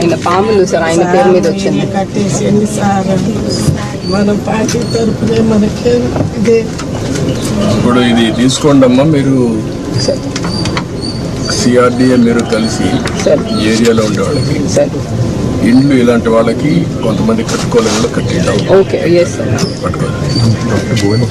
ఆయన పాములు సార్ ఆయన పేరు మీద వచ్చింది. కట్టేసేయండి సార్ మన పార్టీ తరపునే మనకి ఇదే. ఇప్పుడు ఇది తీసుకోండి అమ్మా మీరు సార్. సిఆర్డిఏ మీరు కలిసి సార్. ఈ ఏరియాలో ఉండే వాళ్ళకి సార్. ఇండ్లు ఇలాంటి వాళ్ళకి కొంతమంది కట్టుకోలేని వాళ్ళు కట్టిండాం ఓకే ఎస్ సార్ పట్టుకోవాలి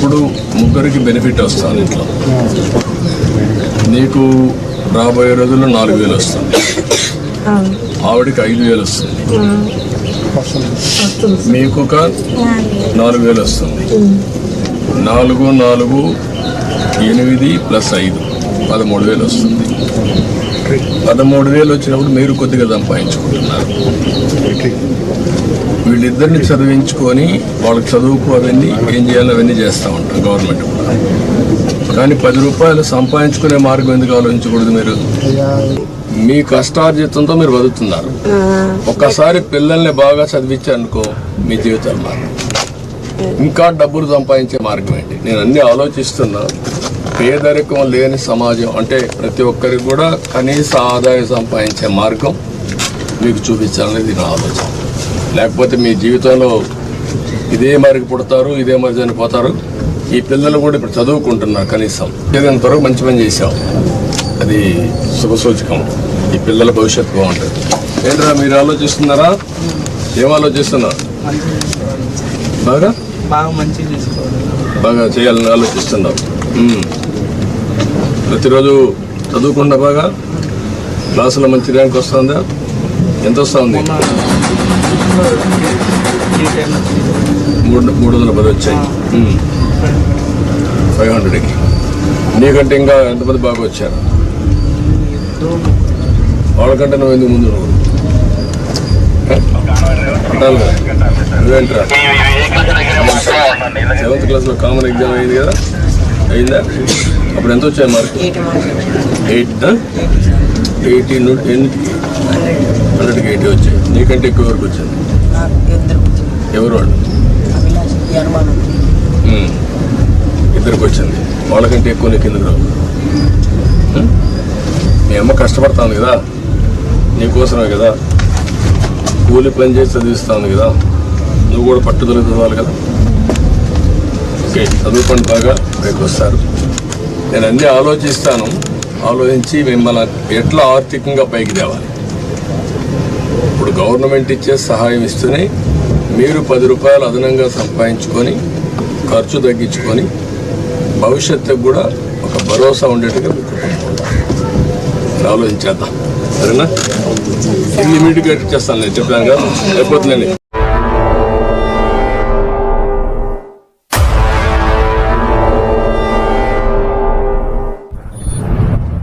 ఇప్పుడు ముగ్గురికి బెనిఫిట్ వస్తుంది ఇంట్లో. నీకు రాబోయే రోజుల్లో నాలుగు వేలు వస్తుంది ఆవిడకి ఐదు వేలు వస్తుంది. మీకు ఒక నాలుగు వేలు వస్తుంది. నాలుగు నాలుగు ఎనిమిది ప్లస్ ఐదు పదమూడు వేలు వస్తుంది. పదమూడు వేలు వచ్చినప్పుడు మీరు కొద్దిగా సంపాదించుకుంటున్నారు. వీళ్ళిద్దరిని చదివించుకొని వాళ్ళకి చదువుకు అవన్నీ ఏం చేయాలో అవన్నీ చేస్తూ ఉంటాం గవర్నమెంట్ కూడా. కానీ పది రూపాయలు సంపాదించుకునే మార్గం ఎందుకు ఆలోచించకూడదు మీరు? మీ కష్టార్జితంతో మీరు బతుకుతున్నారు. ఒక్కసారి పిల్లల్ని బాగా చదివించారనుకో మీ జీవితాలు మారు ఇంకా డబ్బులు సంపాదించే మార్గం ఏంటి? నేను అన్ని ఆలోచిస్తున్నా. పేదరికం లేని సమాజం అంటే ప్రతి ఒక్కరికి కూడా కనీస ఆదాయం సంపాదించే మార్గం మీకు చూపించాలనేది నా ఆలోచన. లేకపోతే మీ జీవితంలో ఇదే మరికి పుడతారు ఇదే మరి చనిపోతారు ఈ పిల్లలు కూడా ఇప్పుడు చదువుకుంటున్నారు కనీసం. ఏదైనంత వరకు మంచి పని చేశాం. అది శుభసూచకం. ఈ పిల్లల భవిష్యత్తు బాగుంటుంది. ఏంట్రా మీరు ఆలోచిస్తున్నారా? ఏం ఆలోచిస్తున్నారు? బాగా? బాగా చేసుకోవాలి. బాగా చేయాలని ఆలోచిస్తున్నావు మ్మ్. ప్రతిరోజు చదువుకుండా బాగా. క్లాసులో మంచి ర్యాంక్ వస్తుందా? ఎంత వస్తుంది? మూడు మూడు వందల పది వచ్చాయి. ఫైవ్ హండ్రెడ్కి నీకంటే ఇంకా ఎంతమంది బాగా వచ్చారు? వాళ్ళకంటే నువ్వు ఎందుకు ముందు నువ్వు? సెవెంత్ క్లాస్లో కామన్ ఎగ్జామ్ అయింది కదా. అయిందా అప్పుడు ఎంత వచ్చాయి మార్క్ ఎయిట్ ఎయిటీ ఎన్నికి హండ్రెడ్కి ఎయిటీ వచ్చాయి. నీకంటే ఎక్కువ వరకు వచ్చింది ఎవరు వాళ్ళు. ఇద్దరికి వచ్చింది. వాళ్ళకంటే ఎక్కువ నీకు ఎందుకు రావు? మీ అమ్మ కష్టపడుతుంది కదా. నీకోసమే కదా. కూలి పని చేసి చదివిస్తాను కదా. నువ్వు కూడా పట్టుదల చదవాలి కదా. ఓకే చదువుకోండి బాగా. రేపు వస్తారు నేను అన్నీ ఆలోచిస్తాను ఆలోచించి మిమ్మల్ని ఎట్లా ఆర్థికంగా పైకి తేవాలి. ఇప్పుడు గవర్నమెంట్ ఇచ్చే సహాయం ఇస్తూనే మీరు పది రూపాయలు అదనంగా సంపాదించుకొని ఖర్చు తగ్గించుకొని భవిష్యత్తుకు కూడా ఒక భరోసా ఉండేట్టుగా మీకు ఆలోచించేద్దాం. సరేనా? ఇల్లు ఇమీడియట్గా చేస్తాను నేను చెప్పాను కదా. అయిపోతుందండి.